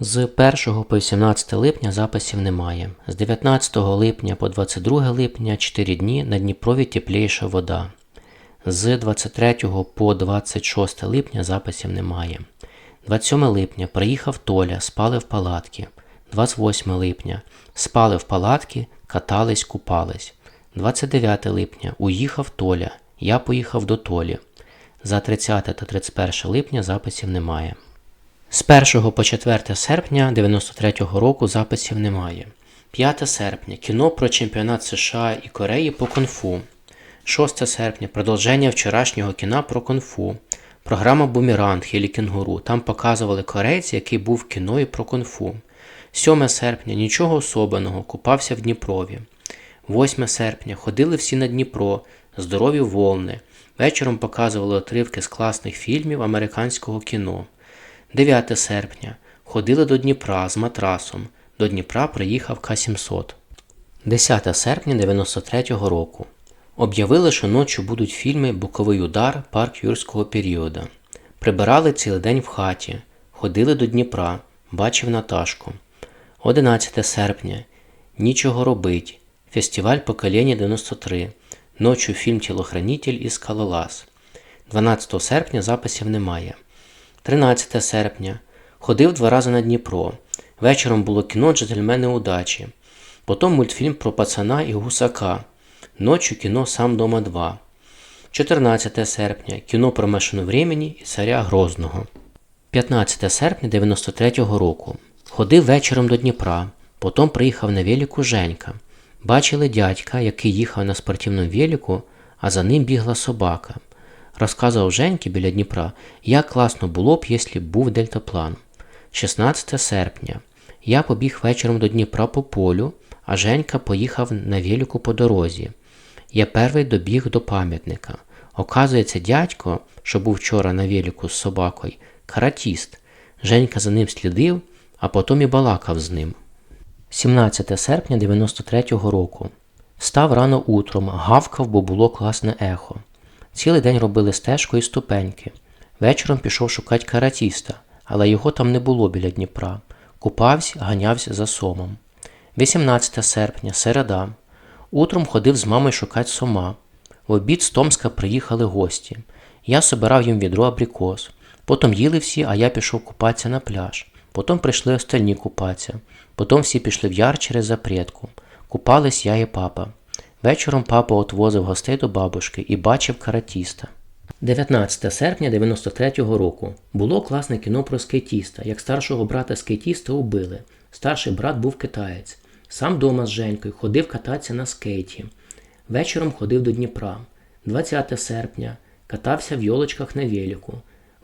З 1 по 18 липня записів немає. З 19 липня по 22 липня 4 дні на Дніпрові тепліша вода. З 23 по 26 липня записів немає. 27 липня приїхав Толя, спали в палатки. 28 липня спали в палатки, катались, купались. 29 липня уїхав Толя. Я поїхав до Толі. За 30 та 31 липня записів немає. З 1 по 4 серпня 93-го року записів немає. 5 серпня кіно про чемпіонат США і Кореї по кунг-фу. 6 серпня продовження вчорашнього кіна про кунг-фу. Програма Бумеранг Хілі Кенгуру. Там показували корейця, який був в кіно і про кунг-фу. 7 серпня нічого особеного, купався в Дніпрові. 8 серпня ходили всі на Дніпро, здорові волни. Вечором показували отривки з класних фільмів американського кіно. 9 серпня ходили до Дніпра з матрасом. До Дніпра приїхав К-700. 10 серпня 93-го року. Об'явили, що ночі будуть фільми Буковий удар парк юрського періоду. Прибирали цілий день в хаті, ходили до Дніпра, бачив Наташку. 11 серпня. Нічого робить. Фестиваль покоління 93. Ночі фільм Тілохранитель і Скалолаз. 12 серпня записів немає. 13 серпня. Ходив два рази на Дніпро. Вечором було кіно Джентльмени удачі. Потім мультфільм про пацана і гусака. Ночі кіно Сам дома 2. 14 серпня. Кіно про машину времени і царя Грозного. 15 серпня 93-го року. Ходив вечором до Дніпра. Потім приїхав на велику Женька. Бачили дядька, який їхав на спортивному велику, а за ним бігла собака. Розказував Женьки біля Дніпра, як класно було б, якщо б був дельтаплан. 16 серпня. Я побіг вечором до Дніпра по полю, а Женька поїхав на велику по дорозі. Я перший добіг до пам'ятника. Оказується, дядько, що був вчора на велику з собакою, каратіст. Женька за ним слідив, а потім і балакав з ним. 17 серпня 93-го року. Став рано утром, гавкав, бо було класне ехо. Цілий день робили стежку і ступеньки. Вечором пішов шукати каратіста, але його там не було біля Дніпра. Купався, ганявся за сомом. 18 серпня, середа. Утром ходив з мамою шукати сома. В обід з Томська приїхали гості. Я собирав їм відро абрикос. Потім їли всі, а я пішов купатися на пляж. Потім прийшли остальні купатися. Потім всі пішли в яр через запрятку. Купались я і папа. Вечором папа отвозив гостей до бабушки і бачив каратіста. 19 серпня 93-го року було класне кіно про скейтіста. Як старшого брата скейтіста убили. Старший брат був китаєць. Сам дома з Женькою ходив кататися на скейті. Вечором ходив до Дніпра. 20 серпня катався в йолочках на велику.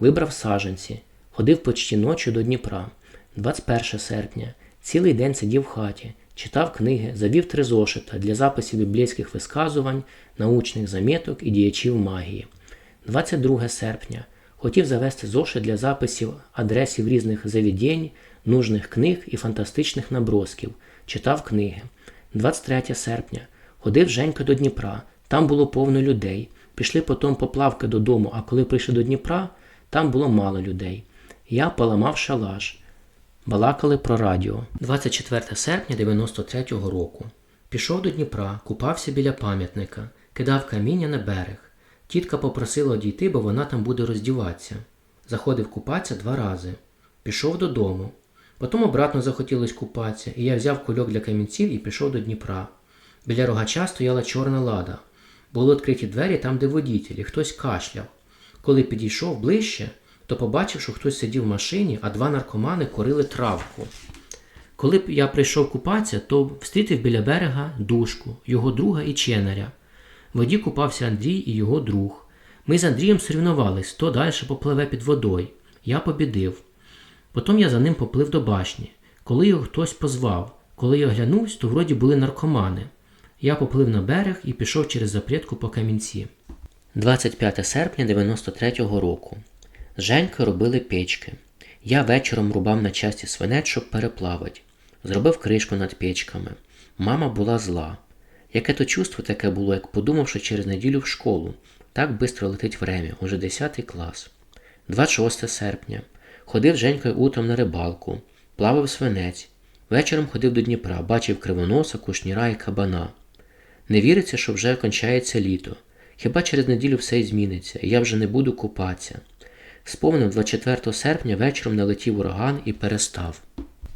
Вибрав саженці. Ходив почти ночі до Дніпра. 21 серпня. Цілий день сидів в хаті, читав книги, завів три зошита для записів біблійських висказувань, научних заміток і діячів магії. 22 серпня. Хотів завести зошит для записів адресів різних завідень, нужних книг і фантастичних набросків. Читав книги. 23 серпня. Ходив Женька до Дніпра. Там було повно людей. Пішли потім поплавки додому, а коли прийшли до Дніпра, там було мало людей. Я поламав шалаш. Балакали про радіо. 24 серпня 93-го року. Пішов до Дніпра, купався біля пам'ятника, кидав каміння на берег. Тітка попросила одійти, бо вона там буде роздіватися. Заходив купатися два рази. Пішов додому. Потім обратно захотілось купатися, і я взяв кульок для камінців і пішов до Дніпра. Біля рогача стояла чорна лада. Були відкриті двері там, де водітелі, хтось кашляв. Коли підійшов ближче, то побачив, що хтось сидів в машині, а два наркомани корили травку. Коли б я прийшов купатися, то встрітив біля берега душку, його друга і ченаря. В воді купався Андрій і його друг. Ми з Андрієм соревнувались, хто далі попливе під водою. Я побідив. Потім я за ним поплив до башні. Коли його хтось позвав, коли я оглянувся, то вроді були наркомани. Я поплив на берег і пішов через запрятку по камінці. 25 серпня 93-го року. З Женькою робили печки. Я вечором рубав на часті свинець, щоб переплавати. Зробив кришку над печками. Мама була зла. Яке то чувство таке було, як подумав, що через неділю в школу. Так бистро летить время, уже 10 клас. 26 серпня. Ходив Женькою утром на рибалку. плавав свинець. Вечором ходив до Дніпра, бачив кривоноса, кушніра і кабана. Не віриться, що вже кончається літо. Хіба через неділю все й зміниться, і я вже не буду купатися. Сповнив 24 серпня вечором налетів ураган і перестав.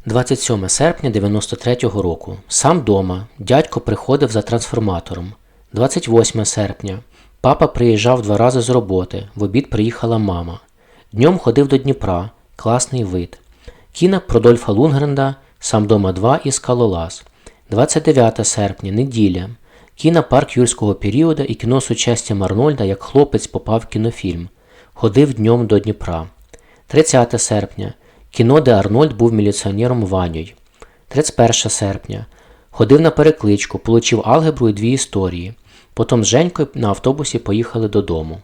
27 серпня 93-го року. Сам дома. Дядько приходив за трансформатором. 28 серпня. Папа приїжджав два рази з роботи. В обід приїхала мама. Днем ходив до Дніпра. Класний вид. Кіно про Дольфа Лунгренда, Сам дома 2 і Скалолаз. 29 серпня, неділя. Кіно парк юрського періоду і кіно з участям Арнольда, як хлопець попав в кінофільм. Ходив днем до Дніпра. 30 серпня. Кіно, де Арнольд був міліціонером Ванюй. 31 серпня. Ходив на перекличку, получив алгебру і дві історії. Потім з Женькою на автобусі поїхали додому.